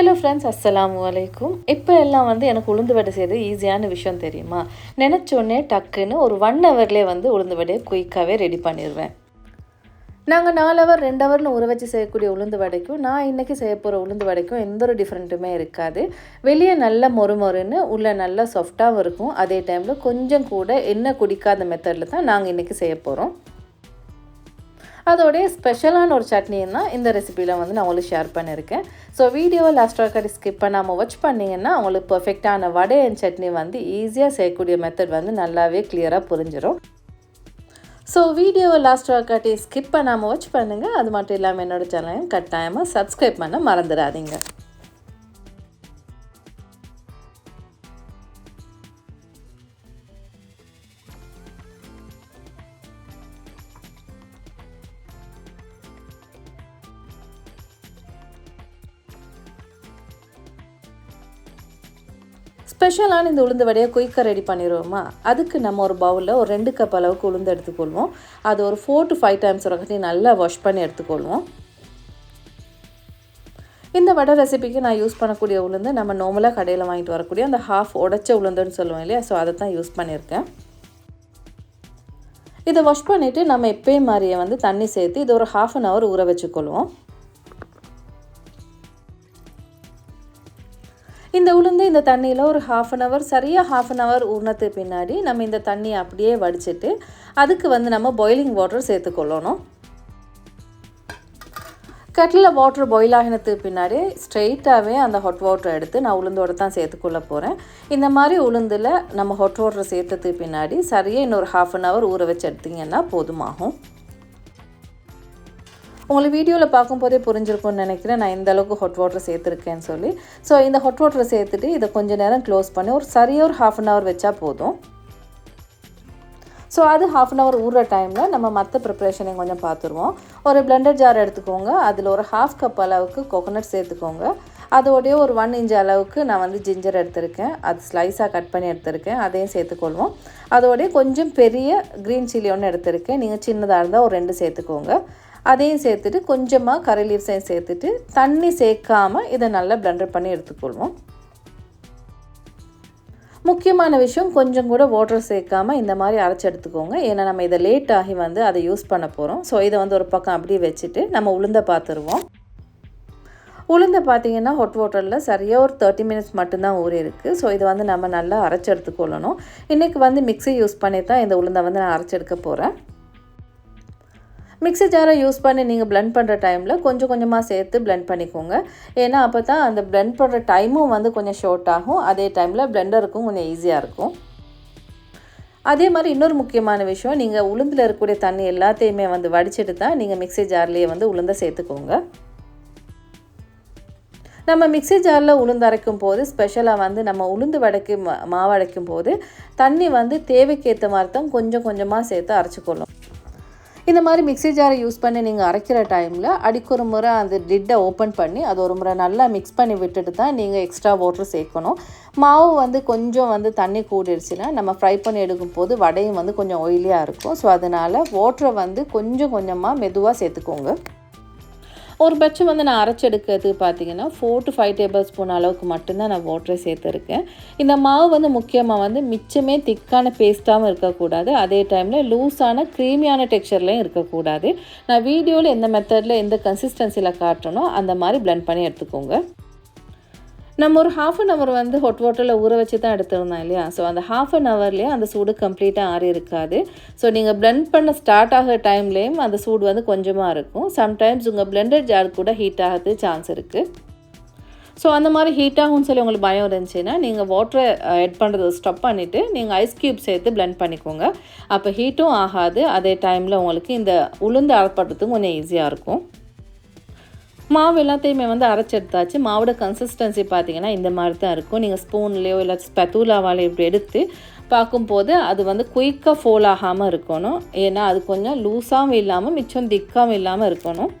Hello friends அஸ்ஸலாமு வலைக்கும் இப்போ எல்லாம் வந்து எனக்கு உளுந்து வடை செய்கிறது ஈஸியான விஷயம் தெரியுமா? நினச்சோடனே டக்குன்னு ஒரு ஒன் ஹவர்லேயே வந்து உளுந்து வடையை குயிக்காகவே ரெடி பண்ணிடுவேன் நாங்கள் நாலு ஹவர் ரெண்டு ஹவர்னு ஊற வச்சு செய்யக்கூடிய உளுந்து வடைக்கும் நான் இன்றைக்கி செய்ய போகிற உளுந்து வடைக்கும் எந்த ஒரு டிஃப்ரெண்ட்டுமே இருக்காது. வெளியே நல்ல மொறு மொறுன்னு உள்ளே நல்லா சாஃப்டாகவும் இருக்கும். அதே டைமில் கொஞ்சம் கூட எண்ணெய் குடிக்காத மெத்தடில் தான் நாங்கள் இன்றைக்கி செய்ய போகிறோம் அதோடைய ஸ்பெஷலான ஒரு சட்னியும் தான் இந்த ரெசிபியில் வந்து நான் உங்களுக்கு ஷேர் பண்ணியிருக்கேன். ஸோ வீடியோவை லாஸ்ட் வரைக்கும் ஸ்கிப் பண்ணாமல் வாட்ச் பண்ணிங்கன்னா உங்களுக்கு பர்ஃபெக்டான வடை அண்ட் சட்னி வந்து ஈஸியாக செய்யக்கூடிய மெத்தட் வந்து நல்லாவே கிளியராக புரிஞ்சிடும் ஸோ வீடியோவை லாஸ்ட் வரைக்காட்டி ஸ்கிப் பண்ணாமல் வாட்ச் பண்ணுங்கள் அது மட்டும் இல்லாமல் என்னோட சேனலையும் கட்டாயமாக சப்ஸ்கிரைப் பண்ண மறந்துடாதீங்க. ஸ்பெஷலான இந்த உளுந்து வடையை குயிக்காக ரெடி பண்ணிடுவோமா? அதுக்கு நம்ம ஒரு பவுலில் ஒரு ரெண்டு கப் அளவுக்கு உளுந்து எடுத்துக்கொள்வோம். அது ஒரு ஃபோர் டு ஃபைவ் டைம்ஸ் வரைக்கும் நல்லா வாஷ் பண்ணி எடுத்துக்கொள்வோம். இந்த வடை ரெசிபிக்கு நான் யூஸ் பண்ணக்கூடிய உளுந்து நம்ம நார்மலாக கடையில் வாங்கிட்டு வரக்கூடிய அந்த ஹாஃப் உடச்ச உளுந்துன்னு சொல்லுவோம் இல்லையா? ஸோ அதை தான் யூஸ் பண்ணியிருக்கேன். இதை வாஷ் பண்ணிவிட்டு நம்ம எப்பயும் மாதிரியே வந்து தண்ணி சேர்த்து இது ஒரு ஹாஃப் அன் ஹவர் ஊற வச்சுக்கொள்வோம். இந்த உளுந்து இந்த தண்ணியில் ஒரு ஹாஃப் அன் ஹவர் சரியாக ஹாஃப் அன் ஹவர் ஊறினது பின்னாடி நம்ம இந்த தண்ணியை அப்படியே வடிச்சிட்டு அதுக்கு வந்து நம்ம பாயிலிங் வாட்டர் சேர்த்துக்கொள்ளணும் கட்டில் வாட்டர் பாயில் ஆகினதுக்கு பின்னாடி ஸ்ட்ரெயிட்டாகவே அந்த ஹாட் வாட்டர் எடுத்து நான் உளுந்தோடு தான் சேர்த்துக்கொள்ள போகிறேன் இந்த மாதிரி உளுந்தில் நம்ம ஹாட் வாட்டர் சேர்த்ததுக்கு பின்னாடி சரியாக இன்னொரு ஹாஃப் அன் ஹவர் ஊற வச்சு எடுத்திங்கன்னா போதுமாகும். உங்களுக்கு வீடியோவில் பார்க்கும்போதே புரிஞ்சிருக்கும்னு நினைக்கிறேன். நான் இந்த அளவுக்கு ஹாட் வாட்டர் சேர்த்துருக்கேன்னு சொல்லி. ஸோ இந்த ஹாட் வாட்டரை சேர்த்துட்டு இதை கொஞ்சம் நேரம் க்ளோஸ் பண்ணி ஒரு சரியாக ஒரு ஹாஃப் அன் ஹவர் வச்சா போதும். ஸோ அது ஹாஃப் அன் ஹவர் ஊறுற டைமில் நம்ம மற்ற ப்ரிப்ரேஷனையும் கொஞ்சம் பார்த்துருவோம். ஒரு பிளெண்டர் ஜார் எடுத்துக்கோங்க. அதில் ஒரு ஹாஃப் கப் அளவுக்கு கோகோனட் சேர்த்துக்கோங்க. அதோடைய ஒரு ஒன் இன்ச் அளவுக்கு நான் வந்து ஜிஞ்சர் எடுத்திருக்கேன். அது ஸ்லைஸாக கட் பண்ணி எடுத்திருக்கேன். அதையும் சேர்த்துக்கொள்வோம். அதோடைய கொஞ்சம் பெரிய க்ரீன் சில்லி ஒன்று எடுத்திருக்கேன். நீங்கள் சின்னதாக இருந்தால் ஒரு ரெண்டு சேர்த்துக்கோங்க. அதையும் சேர்த்துட்டு கொஞ்சமாக கரை லீவ்ஸையும் சேர்த்துட்டு தண்ணி சேர்க்காமல் இதை நல்லா பிளண்டர் பண்ணி எடுத்துக்கொள்வோம். முக்கியமான விஷயம் கொஞ்சம் கூட வாட்டர் சேர்க்காமல் இந்த மாதிரி அரைச்சி எடுத்துக்கோங்க. ஏன்னா நம்ம இதை லேட் ஆகி வந்து அதை யூஸ் பண்ண போகிறோம் ஸோ இதை வந்து ஒரு பக்கம் அப்படியே வச்சுட்டு நம்ம உளுந்த பார்த்துருவோம். உளுந்த பார்த்தீங்கன்னா ஹாட் வாட்டரில் சரியாக ஒரு தேர்ட்டி மினிட்ஸ் மட்டும்தான் ஊறி இருக்குது ஸோ இதை வந்து நம்ம நல்லா அரைச்சி எடுத்துக்கொள்ளணும். இன்றைக்கி வந்து மிக்ஸி யூஸ் பண்ணி தான் இந்த உளுந்தை வந்து நான் அரைச்சி எடுக்க போகிறேன் மிக்ஸி ஜாரை யூஸ் பண்ணி நீங்கள் பிளெண்ட் பண்ணுற டைமில் கொஞ்சம் கொஞ்சமாக சேர்த்து பிளெண்ட் பண்ணிக்கோங்க. ஏன்னா அப்போ தான் அந்த பிளெண்ட் பண்ணுற டைமும் வந்து கொஞ்சம் ஷார்ட் ஆகும். அதே டைமில் பிளெண்டருக்கும் கொஞ்சம் ஈஸியாக இருக்கும். அதே மாதிரி இன்னொரு முக்கியமான விஷயம் நீங்கள் உளுந்தில் இருக்கக்கூடிய தண்ணி எல்லாத்தையுமே வந்து வடிச்சிட்டு தான் நீங்கள் மிக்ஸி ஜார்லேயே வந்து உளுந்தை சேர்த்துக்கோங்க. நம்ம மிக்ஸி ஜாரில் உளுந்து அரைக்கும் போது ஸ்பெஷலாக வந்து நம்ம உளுந்து வடைக்கு மாவு அடைக்கும் போது தண்ணி வந்து தேவைக்கேற்ற மாதிரி தான் கொஞ்சம் கொஞ்சமாக சேர்த்து அரைச்சிக்கொள்ளும் இந்த மாதிரி மிக்ஸி ஜாரை யூஸ் பண்ணி நீங்கள் அரைக்கிற டைமில் அடிக்கொரு முறை அந்த லிட்டை ஓப்பன் பண்ணி அது ஒரு முறை நல்லா மிக்ஸ் பண்ணி விட்டுட்டு தான் நீங்கள் எக்ஸ்ட்ரா வாட்டர் சேர்க்கணும். மாவு வந்து கொஞ்சம் வந்து தண்ணி கூடிடுச்சுன்னா நம்ம ஃப்ரை பண்ணி எடுக்கும் போது வடையும் வந்து கொஞ்சம் ஒயிலியாக இருக்கும். ஸோ அதனால் வாட்டரை வந்து கொஞ்சம் கொஞ்சமாக மெதுவாக சேர்த்துக்கோங்க. ஒரு பட்சம் வந்து நான் அரைச்செடுக்கிறது பார்த்தீங்கன்னா four to five tablespoon அளவுக்கு மட்டும்தான் நான் வாட்டரை சேர்த்துருக்கேன். இந்த மாவு வந்து முக்கியமாக வந்து மிச்சமே திக்கான பேஸ்ட்டாகவும் இருக்கக்கூடாது. அதே டைமில் லூஸான க்ரீமியான டெக்ஸ்சர்லையும் இருக்கக்கூடாது. நான் வீடியோவில் எந்த மெத்தடில் எந்த கன்சிஸ்டன்சியில் காட்டுறனோ அந்த மாதிரி பிளெண்ட் பண்ணி எடுத்துக்கோங்க. நம்ம ஒரு ஹாஃப் அன் ஹவர் வந்து ஹாட் வாட்டரில் ஊற வச்சு தான் எடுத்துருந்தோம் இல்லையா? ஸோ அந்த ஹாஃப் அன் ஹவர்லேயே அந்த சூடு கம்ப்ளீட்டாக ஆறி இருக்காது. ஸோ நீங்கள் பிளெண்ட் பண்ண ஸ்டார்ட் ஆகிற டைம்லேயும் அந்த சூடு வந்து கொஞ்சமாக இருக்கும். சம்டைம்ஸ் உங்கள் பிளெண்டட் ஜார் கூட ஹீட் ஆகிறது சான்ஸ் இருக்குது ஸோ அந்த மாதிரி ஹீட் ஆகும்னு சொல்லி உங்களுக்கு பயம் இருந்துச்சுன்னா நீங்கள் வாட்டரை எட் பண்ணுறதை ஸ்டப் பண்ணிவிட்டு நீங்கள் ஐஸ் க்யூப் சேர்த்து பிளெண்ட் பண்ணிக்கோங்க. அப்போ ஹீட்டும் ஆகாது. அதே டைமில் உங்களுக்கு இந்த உளுந்து அறப்படுறதுக்கும் கொஞ்சம் ஈஸியாக இருக்கும். மாவு எல்லாத்தையுமே வந்து அரைச்செடுத்தாச்சு. மாவோட கன்சிஸ்டன்சி பார்த்தீங்கன்னா இந்த மாதிரி தான் இருக்கும். நீங்கள் ஸ்பூன்லேயோ இல்லை ஸ்பெத்தூலாவாலே இப்படி எடுத்து பார்க்கும்போது அது வந்து குயிக்காக ஃபோல் ஆகாமல் இருக்கணும். ஏன்னா அது கொஞ்சம் லூஸாகவும் இல்லாமல் மிச்சம் திக்காகவும் இல்லாமல் இருக்கணும்.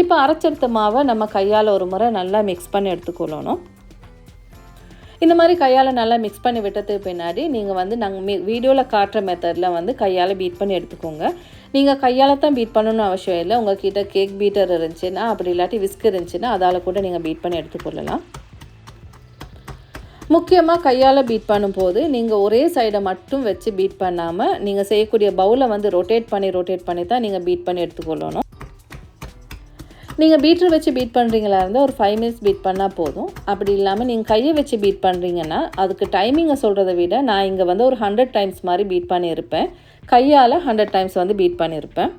இப்போ அரைச்செடுத்த மாவை நம்ம கையால் ஒரு முறை நல்லா மிக்ஸ் பண்ணி எடுத்துக்கொள்ளணும். இந்த மாதிரி கையால் நல்லா மிக்ஸ் பண்ணி விட்டதுக்கு பின்னாடி நீங்கள் வந்து நாங்கள் மி வீடியோவில் காட்டுற மெத்தடில் வந்து கையால் பீட் பண்ணி எடுத்துக்கோங்க. நீங்கள் கையால் தான் பீட் பண்ணணும்னு அவசியம் இல்லை. உங்கள்கிட்ட கேக் பீட்டர் இருந்துச்சுன்னா அப்படி இல்லாட்டி விஸ்க் இருந்துச்சுன்னா அதால் கூட நீங்கள் பீட் பண்ணி எடுத்துக்கொள்ளலாம் முக்கியமாக கையால் பீட் பண்ணும்போது நீங்கள் ஒரே சைடை மட்டும் வச்சு பீட் பண்ணாமல் நீங்கள் செய்யக்கூடிய பவுலை வந்து ரொட்டேட் பண்ணி ரொட்டேட் பண்ணி தான் நீங்கள் பீட் பண்ணி எடுத்துக்கொள்ளணும் நீங்கள் பீட்ரு வச்சு பீட் பண்ணுறீங்களா இருந்தால் ஒரு ஃபைவ் மினிட்ஸ் பீட் பண்ணால் போதும். அப்படி இல்லாமல் நீங்கள் கையை வச்சு பீட் பண்ணுறீங்கன்னா அதுக்கு டைமிங்கை சொல்கிறத விட நான் இங்கே வந்து ஒரு ஹண்ட்ரட் டைம்ஸ் மாதிரி பீட் பண்ணியிருப்பேன். கையால் ஹண்ட்ரட் டைம்ஸ் வந்து பீட் பண்ணியிருப்பேன்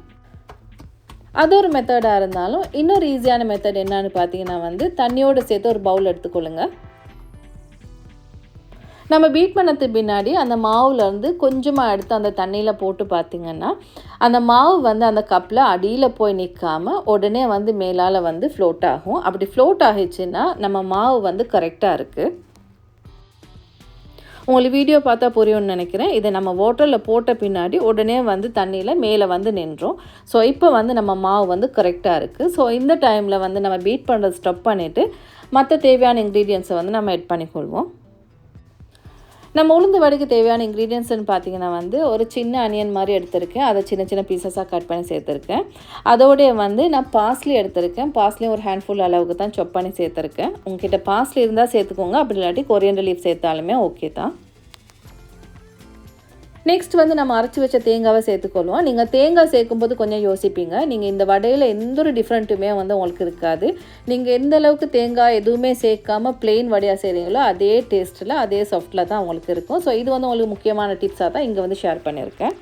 அது ஒரு மெத்தடாக இருந்தாலும் இன்னொரு ஈஸியான மெத்தட் என்னன்னு பார்த்தீங்கன்னா வந்து தண்ணியோடு சேர்த்து ஒரு பவுல் எடுத்துக்கொள்ளுங்க. நம்ம பீட் பண்ணதுக்கு பின்னாடி அந்த மாவுலேருந்து கொஞ்சமாக எடுத்து அந்த தண்ணியில் போட்டு பார்த்திங்கன்னா அந்த மாவு வந்து அந்த கப்பில் அடியில் போய் நிற்காமல் உடனே வந்து மேலால் வந்து ஃப்ளோட் ஆகும். அப்படி ஃப்ளோட் ஆகிடுச்சுன்னா நம்ம மாவு வந்து கரெக்டாக இருக்குது உங்களுக்கு வீடியோ பார்த்தா புரியும்னு நினைக்கிறேன். இதை நம்ம வாட்டரில் போட்ட பின்னாடி உடனே வந்து தண்ணியில் மேலே வந்து நின்றோம். ஸோ இப்போ வந்து நம்ம மாவு வந்து கரெக்டாக இருக்குது ஸோ இந்த டைமில் வந்து நம்ம பீட் பண்ணுறது ஸ்டப் பண்ணிவிட்டு மற்ற தேவையான இன்க்ரீடியன்ஸை வந்து நம்ம எட் பண்ணிக்கொள்வோம். நம்ம உளுந்து வடைக்கு தேவையான இன்க்ரீடியன்ஸ்னு பார்த்தீங்கன்னா வந்து ஒரு சின்ன அனியன் மாதிரி எடுத்திருக்கேன். அதை சின்ன சின்ன பீசஸாக கட் பண்ணி சேர்த்துருக்கேன். அதோடைய வந்து நான் பாஸ்லி எடுத்திருக்கேன். பாஸ்லி ஒரு ஹேண்ட்ஃபுல் அளவுக்கு தான் சொப் பண்ணி சேர்த்துருக்கேன். உங்ககிட்ட பாஸ்லி இருந்தால் சேர்த்துக்கோங்க. அப்படி இல்லாட்டி கொரியண்டர் லீஃப் சேர்த்தாலுமே ஓகே தான். நெக்ஸ்ட் வந்து நம்ம அரைச்சி வச்ச தேங்காவை சேர்த்துக்கொள்வோம். நீங்கள் தேங்காய் சேர்க்கும்போது கொஞ்சம் யோசிப்பீங்க. நீங்கள் இந்த வடையில் எந்த ஒரு டிஃப்ரெண்ட்டுமே வந்து உங்களுக்கு இருக்காது. நீங்கள் எந்த அளவுக்கு தேங்காய் எதுவுமே சேர்க்காம பிளெயின் வடையாக செய்கிறீங்களோ அதே டேஸ்ட்டில் அதே சாஃப்டில் தான் உங்களுக்கு இருக்கும். ஸோ இது வந்து உங்களுக்கு முக்கியமான டிப்ஸாக தான் இங்கே வந்து ஷேர் பண்ணியிருக்கேன்.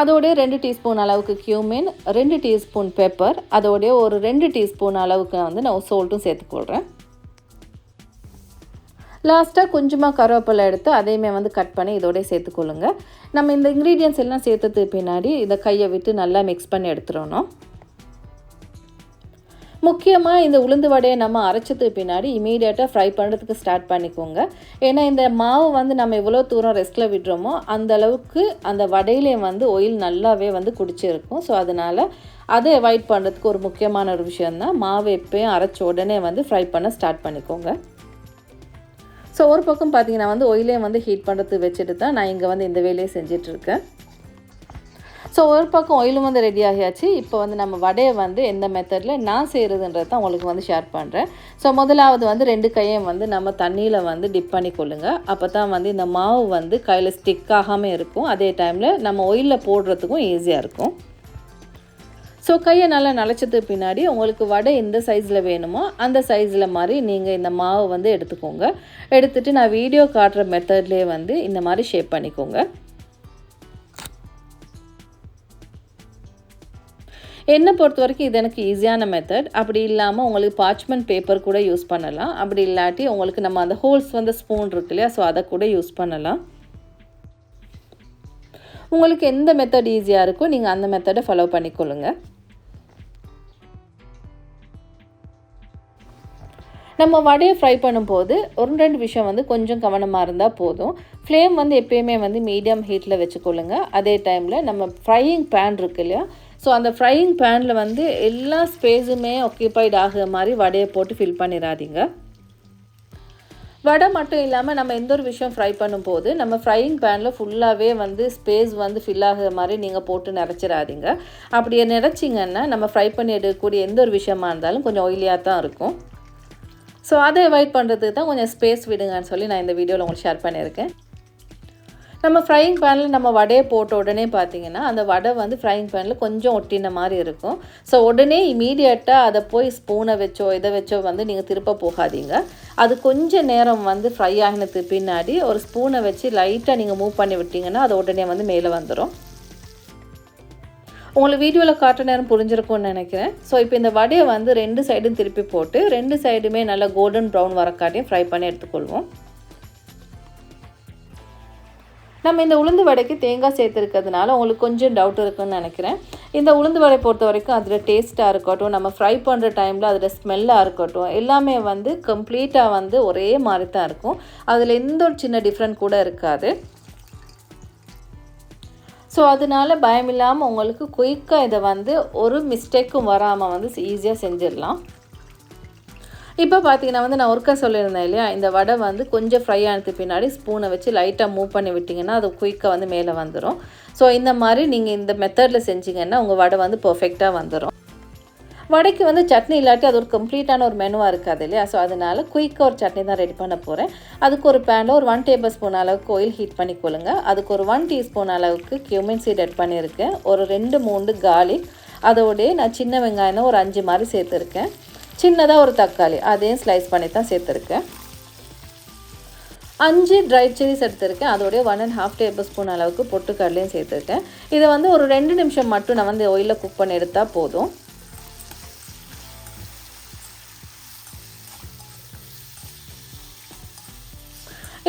அதோடைய ரெண்டு டீஸ்பூன் அளவுக்கு கியூமின் ரெண்டு டீஸ்பூன் பெப்பர் அதோடைய ஒரு ரெண்டு டீஸ்பூன் அளவுக்கு வந்து நான் சோல்ட்டும் சேர்த்துக்கொள்கிறேன் லாஸ்ட்டாக கொஞ்சமாக கருவேப்பிலை எடுத்து அதையுமே வந்து கட் பண்ணி இதோடய சேர்த்துக்கொள்ளுங்க. நம்ம இந்த இன்க்ரீடியன்ஸ் எல்லாம் சேர்த்ததுக்கு பின்னாடி இதை கையை விட்டு நல்லா மிக்ஸ் பண்ணி எடுத்துடணும். முக்கியமாக இந்த உளுந்து வடையை நம்ம அரைச்சதுக்கு பின்னாடி இமீடியட்டாக ஃப்ரை பண்ணுறதுக்கு ஸ்டார்ட் பண்ணிக்கோங்க. ஏன்னா இந்த மாவு வந்து நம்ம எவ்வளோ தூரம் ரெஸ்ட்டில் விடுறோமோ அந்த அளவுக்கு அந்த வடையிலே வந்து ஒயில் நல்லாவே வந்து குடிச்சிருக்கும். ஸோ அதனால் அதை அவாய்ட் பண்ணுறதுக்கு ஒரு முக்கியமான ஒரு விஷயந்தான் மாவு எப்பயும் அரைச்ச உடனே வந்து ஃப்ரை பண்ண ஸ்டார்ட் பண்ணிக்கோங்க. ஸோ ஒரு பக்கம் பார்த்தீங்கன்னா வந்து ஒயிலே வந்து ஹீட் பண்ணுறது வச்சுட்டு தான் நான் இங்கே வந்து இந்த வேலையை செஞ்சிட்ருக்கேன் ஸோ ஒரு பக்கம் ஒயிலும் வந்து ரெடி ஆகியாச்சு. இப்போ வந்து நம்ம வடையை வந்து எந்த மெத்தடில் நான் செய்கிறதுன்றது தான் உங்களுக்கு வந்து ஷேர் பண்ணுறேன் ஸோ முதலாவது வந்து ரெண்டு கையும் வந்து நம்ம தண்ணியில் வந்து டிப் பண்ணி கொள்ளுங்கள் அப்போ தான் வந்து இந்த மாவு வந்து கையில் ஸ்டிக் ஆகாமல் இருக்கும். அதே டைமில் நம்ம ஒயிலில் போடுறதுக்கும் ஈஸியாக இருக்கும். ஸோ கையை நல்லா நனைச்சதுக்கு பின்னாடி உங்களுக்கு வடை எந்த சைஸில் வேணுமோ அந்த சைஸில் மாதிரி நீங்கள் இந்த மாவு வந்து எடுத்துக்கோங்க. எடுத்துகிட்டு நான் வீடியோ காட்டுற மெத்தட்லேயே வந்து இந்த மாதிரி ஷேப் பண்ணிக்கோங்க. என்னை பொறுத்த வரைக்கும் இது எனக்கு ஈஸியான மெத்தட் அப்படி இல்லாமல் உங்களுக்கு பார்ச்மெண்ட் பேப்பர் கூட யூஸ் பண்ணலாம். அப்படி இல்லாட்டி உங்களுக்கு நம்ம அந்த ஹோல்ஸ் வந்து ஸ்பூன் இருக்கு இல்லையா ஸோ அதை கூட யூஸ் பண்ணலாம். உங்களுக்கு எந்த மெத்தட் ஈஸியாக இருக்கோ நீங்கள் அந்த மெத்தடை ஃபாலோ பண்ணிக்கொள்ளுங்க. நம்ம வடையை ஃப்ரை பண்ணும்போது ஒரு ரெண்டு விஷயம் வந்து கொஞ்சம் கவனமாக இருந்தால் போதும். ஃப்ளேம் வந்து எப்பயுமே வந்து மீடியம் ஹீட்டில் வச்சுக்கொள்ளுங்க. அதே டைமில் நம்ம ஃப்ரையிங் பேன் இருக்கு இல்லையா? ஸோ அந்த ஃப்ரையிங் பேனில் வந்து எல்லா ஸ்பேஸுமே ஆக்கியபைட் ஆகிற மாதிரி வடையை போட்டு ஃபில் பண்ணிடாதீங்க. வடை மட்டும் இல்லாமல் நம்ம எந்த ஒரு விஷயம் ஃப்ரை பண்ணும்போது நம்ம ஃப்ரையிங் பேனில் ஃபுல்லாகவே வந்து ஸ்பேஸ் வந்து ஃபில் ஆகிற மாதிரி நீங்கள் போட்டு நிறச்சிடாதீங்க அப்படி நிறச்சிங்கன்னா நம்ம ஃப்ரை பண்ணி எடுக்கக்கூடிய எந்த ஒரு விஷயமா இருந்தாலும் கொஞ்சம் ஆயிலியாக தான் இருக்கும். ஸோ அதை அவாய்ட் பண்ணுறதுக்கு தான் கொஞ்சம் ஸ்பேஸ் விடுங்கன்னு சொல்லி நான் இந்த வீடியோவில் உங்களுக்கு ஷேர் பண்ணியிருக்கேன். நம்ம ஃப்ரையிங் பேனில் நம்ம வடையை போட்ட உடனே பார்த்தீங்கன்னா அந்த வடை வந்து ஃப்ரையிங் பேனில் கொஞ்சம் ஒட்டின மாதிரி இருக்கும். ஸோ உடனே இமீடியட்டாக அதை போய் ஸ்பூனை வச்சோ இதை வச்சோ வந்து நீங்கள் திருப்ப போகாதீங்க. அது கொஞ்சம் நேரம் வந்து ஃப்ரை ஆகினதுக்கு பின்னாடி ஒரு ஸ்பூனை வச்சு லைட்டாக நீங்கள் மூவ் பண்ணி விட்டிங்கன்னா அது உடனே வந்து மேலே வந்துடும் உங்களுக்கு வீடியோவில் காட்டுற நேரம் புரிஞ்சிருக்கும்னு நினைக்கிறேன். ஸோ இப்போ இந்த வடையை வந்து ரெண்டு சைடும் திருப்பி போட்டு ரெண்டு சைடுமே நல்லா கோல்டன் ப்ரௌன் வரக்காட்டியும் ஃப்ரை பண்ணி எடுத்துக்கொள்வோம். நம்ம இந்த உளுந்து வடைக்கு தேங்காய் சேர்த்துருக்கிறதுனால உங்களுக்கு கொஞ்சம் டவுட் இருக்குன்னு நினைக்கிறேன். இந்த உளுந்து வடை பொறுத்த வரைக்கும் அதில் டேஸ்ட்டாக இருக்கட்டும் நம்ம ஃப்ரை பண்ணுற டைமில் அதில் ஸ்மெல்லாக இருக்கட்டும் எல்லாமே வந்து கம்ப்ளீட்டாக வந்து ஒரே மாதிரி தான் இருக்கும். அதில் எந்த ஒரு சின்ன டிஃப்ரெண்ட் கூட இருக்காது. ஸோ அதனால பயம் இல்லாமல் உங்களுக்கு குயிக்காக இதை வந்து ஒரு மிஸ்டேக்கும் வராமல் வந்து ஈஸியாக செஞ்சிடலாம். இப்போ பார்த்தீங்கன்னா வந்து நான் ஒருக்கா சொல்லியிருந்தேன் இல்லையா? இந்த வடை வந்து கொஞ்சம் ஃப்ரை ஆனது பின்னாடி ஸ்பூனை வச்சு லைட்டாக மூவ் பண்ணி விட்டிங்கன்னா அது குயிக்காக வந்து மேலே வந்துடும் ஸோ இந்த மாதிரி நீங்கள் இந்த மெத்தடில் செஞ்சீங்கன்னா உங்கள் வடை வந்து பர்ஃபெக்டாக வந்துடும் வடைக்கு வந்து சட்னி இல்லாட்டி அது ஒரு கம்ப்ளீட்டான ஒரு மெனுவாக இருக்காது இல்லையா? ஸோ அதனால் குயிக்காக ஒரு சட்னி தான் ரெடி பண்ண போகிறேன் அதுக்கு ஒரு பேனில் ஒரு ஒன் டேபிள் ஸ்பூன் அளவுக்கு ஆயில் ஹீட் பண்ணிக்கொள்ளுங்க அதுக்கு ஒரு ஒன் டீஸ்பூன் அளவுக்கு கியூமின் சீட் ஆட் பண்ணியிருக்கேன். ஒரு ரெண்டு மூணு கார்லிக் அதோடய நான் சின்ன வெங்காயம் ஒரு அஞ்சு மாதிரி சேர்த்துருக்கேன். சின்னதாக ஒரு தக்காளி. அதையும் ஸ்லைஸ் பண்ணி தான் சேர்த்துருக்கேன். அஞ்சு ட்ரை சில்லிஸ் எடுத்திருக்கேன். அதோடய one and half tablespoon அளவுக்கு பொட்டுக்கடலையும் சேர்த்துருக்கேன். இதை வந்து ஒரு ரெண்டு நிமிஷம் மட்டும் நான் வந்து ஆயிலில் குக் பண்ணி எடுத்தால் போதும்.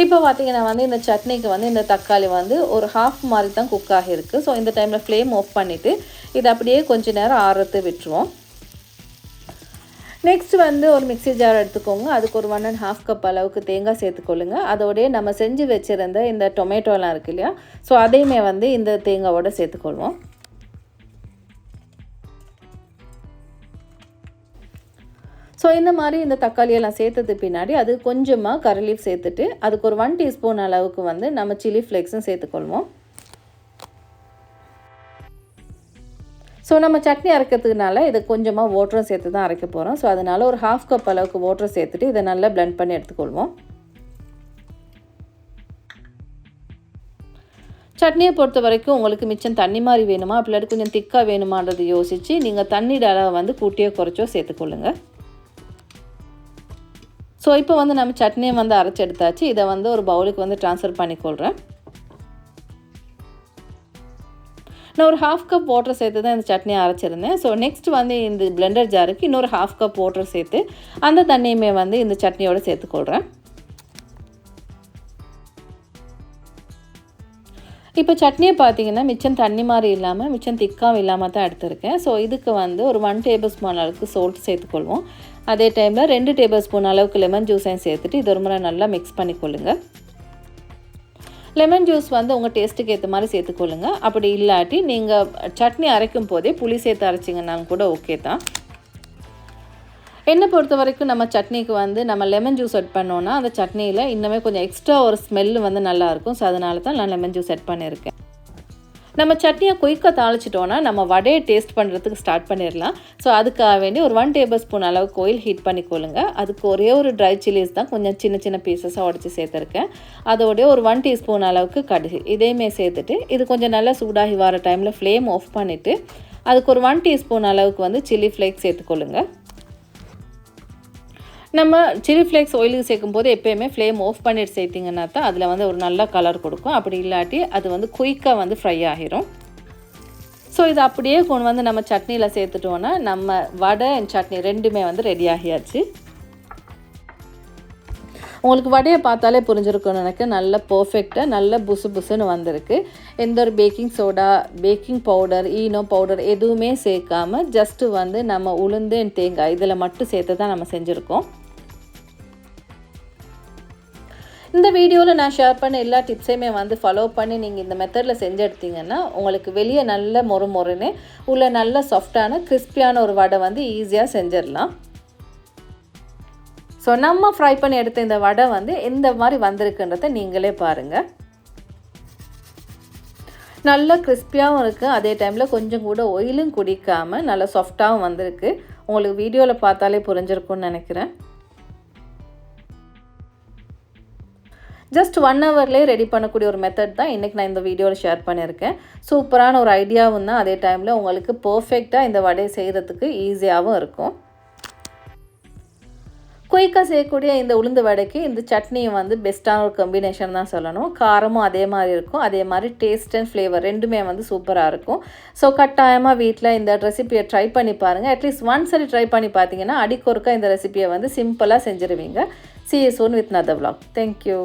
இப்போ பார்த்தீங்கன்னா வந்து இந்த சட்னிக்கு வந்து இந்த தக்காளி வந்து ஒரு ஹாஃப் மாதிரி தான் குக் ஆகிருக்கு ஸோ இந்த டைமில் ஃப்ளேம் ஆஃப் பண்ணிவிட்டு இதை அப்படியே கொஞ்சம் நேரம் ஆறுறது விட்டுருவோம். நெக்ஸ்ட் வந்து ஒரு மிக்சி ஜார் எடுத்துக்கோங்க. அதுக்கு ஒரு ஒன் அண்ட் ஹாஃப் கப் அளவுக்கு தேங்காய் சேர்த்துக்கொள்ளுங்க. அதோடய நம்ம செஞ்சு வச்சுருந்த இந்த டொமேட்டோலாம் இருக்கு இல்லையா? ஸோ அதையுமே வந்து இந்த தேங்காவோடு சேர்த்துக்கொள்வோம். ஸோ இந்த மாதிரி இந்த தக்காளியெல்லாம் சேர்த்தது பின்னாடி அது கொஞ்சமாக கரலீஃப் சேர்த்துட்டு அதுக்கு ஒரு ஒன் டீஸ்பூன் அளவுக்கு வந்து நம்ம சில்லி ஃப்ளேக்ஸும் சேர்த்துக்கொள்வோம். ஸோ நம்ம சட்னி அரைக்கிறதுக்குனால இதை கொஞ்சமாக ஓட்டரும் சேர்த்து தான் அரைக்க போகிறோம் ஸோ அதனால் ஒரு ஹாஃப் கப் அளவுக்கு வாட்டர் சேர்த்துட்டு இதை நல்லா பிளெண்ட் பண்ணி எடுத்துக்கொள்வோம். சட்னியை பொறுத்த வரைக்கும் உங்களுக்கு மிச்சம் தண்ணி மாதிரி வேணுமா? அப்படி கொஞ்சம் திக்காக வேணுமான்றது யோசித்து நீங்கள் தண்ணியோட அளவை வந்து கூட்டியோ குறைச்சோ சேர்த்துக்கொள்ளுங்கள் ஸோ இப்போ வந்து நம்ம சட்னியை வந்து அரைச்சி எடுத்தாச்சு. இதை வந்து ஒரு பவுலுக்கு வந்து ட்ரான்ஸ்ஃபர் பண்ணிக்கொள்கிறேன் நான் ஒரு ஹாஃப் கப் வாட்டர் சேர்த்து தான் இந்த சட்னியை அரைச்சிருந்தேன். ஸோ நெக்ஸ்ட் வந்து இந்த பிளெண்டர் ஜாருக்கு இன்னொரு ஹாஃப் கப் வாட்டர் சேர்த்து அந்த தண்ணியுமே வந்து இந்த சட்னியோடு சேர்த்துக்கொள்கிறேன் இப்போ சட்னியை பார்த்தீங்கன்னா மிச்சம் தண்ணி மாதிரி இல்லாமல் மிச்சம் திக்காவும் இல்லாமல் தான் எடுத்திருக்கேன். ஸோ இதுக்கு வந்து ஒரு ஒன் டேபிள் ஸ்பூன் அளவுக்கு சோல்ட் சேர்த்துக்கொள்வோம் அதே டைமில் ரெண்டு டேபிள் ஸ்பூன் அளவுக்கு லெமன் ஜூஸையும் சேர்த்துட்டு இது ஒரு முறை நல்லா மிக்ஸ் பண்ணிக்கொள்ளுங்க. லெமன் ஜூஸ் வந்து உங்கள் டேஸ்ட்டுக்கு ஏற்ற மாதிரி சேர்த்துக்கொள்ளுங்க. அப்படி இல்லாட்டி நீங்கள் சட்னி அரைக்கும் போதே புளி சேர்த்து அரைச்சிங்கன்னாலும் கூட ஓகே தான். என்னை பொறுத்த வரைக்கும் நம்ம சட்னிக்கு வந்து நம்ம லெமன் ஜூஸ் செட் பண்ணோன்னா அந்த சட்னியில் இன்னுமே கொஞ்சம் எக்ஸ்ட்ரா ஒரு ஸ்மெல்லு வந்து நல்லாயிருக்கும் ஸோ அதனால தான் நான் லெமன் ஜூஸ் செட் பண்ணியிருக்கேன். நம்ம சட்னியை குயிக்காக தாளிச்சிட்டோன்னா நம்ம வடையை டேஸ்ட் பண்ணுறதுக்கு ஸ்டார்ட் பண்ணிடலாம். ஸோ அதுக்காக வேண்டி ஒரு ஒன் டேபிள் ஸ்பூன் அளவுக்கு ஆயில் ஹீட் பண்ணிக்கொள்ளுங்க. அதுக்கு ஒரே ஒரு ட்ரை சில்லிஸ் தான் கொஞ்சம் சின்ன சின்ன பீசஸாக உடச்சி சேர்த்துருக்கேன். அதோடய ஒரு ஒன் டீஸ்பூன் அளவுக்கு கடுகு இதையுமே சேர்த்துட்டு இது கொஞ்சம் நல்லா சூடாகி வர டைமில் ஃப்ளேம் ஆஃப் பண்ணிவிட்டு அதுக்கு ஒரு ஒன் டீஸ்பூன் அளவுக்கு வந்து சில்லி ஃப்ளேக்ஸ் சேர்த்துக்கொள்ளுங்கள் நம்ம சில்லி ஃப்ளேக்ஸ் ஆயிலுக்கு சேர்க்கும் போது எப்போயுமே ஃப்ளேம் ஆஃப் பண்ணிட்டு சேர்த்திங்கன்னா தான் அதில் வந்து ஒரு நல்ல கலர் கொடுக்கும். அப்படி இல்லாட்டி அது வந்து குயிக்காக வந்து ஃப்ரை ஆகிரும். ஸோ இது அப்படியே கொண்டு வந்து நம்ம சட்னியில் சேர்த்துட்டோன்னா நம்ம வடை அண்ட் சட்னி ரெண்டுமே வந்து ரெடி ஆகியாச்சு. உங்களுக்கு வடையை பார்த்தாலே புரிஞ்சிருக்கும்னு எனக்கு நல்ல பர்ஃபெக்டாக நல்ல புசு புசுன்னு வந்திருக்கு. எந்த ஒரு baking soda baking powder Eno powder எதுவுமே சேர்க்காமல் ஜஸ்ட்டு வந்து நம்ம உளுந்து தேங்காய் இதில் மட்டும் சேர்த்து தான் நம்ம செஞ்சுருக்கோம். இந்த வீடியோவில் நான் ஷேர் பண்ண எல்லா டிப்ஸையுமே வந்து ஃபாலோ பண்ணி நீங்கள் இந்த மெத்தடில் செஞ்சு எடுத்தீங்கன்னா உங்களுக்கு வெளியே நல்ல மொறு மொறுன்னு உள்ள நல்ல சாஃப்டான கிறிஸ்பியான ஒரு வடை வந்து ஈஸியாக செஞ்சிடலாம். ஸோ நம்ம ஃப்ரை பண்ணி எடுத்த இந்த வடை வந்து எந்த மாதிரி வந்திருக்குன்றதை நீங்களே பாருங்கள் நல்லா கிறிஸ்பியாகவும் இருக்குது அதே டைமில் கொஞ்சம் கூட ஒயிலும் குடிக்காமல் நல்லா சாஃப்டாகவும் வந்திருக்கு. உங்களுக்கு வீடியோவில் பார்த்தாலே புரிஞ்சிருக்கும்னு நினைக்கிறேன். ஜஸ்ட் ஒன் ஹவர்லேயே ரெடி பண்ணக்கூடிய ஒரு மெத்தட் தான் இன்றைக்கி நான் இந்த வீடியோவில் ஷேர் பண்ணியிருக்கேன். சூப்பரான ஒரு ஐடியாவும் தான் அதே டைமில் உங்களுக்கு பர்ஃபெக்டாக இந்த வடையை செய்கிறதுக்கு ஈஸியாகவும் இருக்கும். குயிக்காக செய்யக்கூடிய இந்த உளுந்து வடைக்கு இந்த சட்னியும் வந்து பெஸ்ட்டான ஒரு காம்பினேஷன் தான் சொல்லணும். காரமும் அதே மாதிரி இருக்கும். அதே மாதிரி டேஸ்ட் அண்ட் ஃப்ளேவர் ரெண்டுமே வந்து சூப்பராக இருக்கும். ஸோ கட்டாயமாக வீட்டில் இந்த ரெசிபியை ட்ரை பண்ணி பாருங்கள் அட்லீஸ்ட் ஒன் சரி ட்ரை பண்ணி பார்த்தீங்கன்னா அடிக்கொருக்கா இந்த ரெசிபியை வந்து சிம்பிளாக செஞ்சுருவீங்க. See you soon with another vlog. Thank you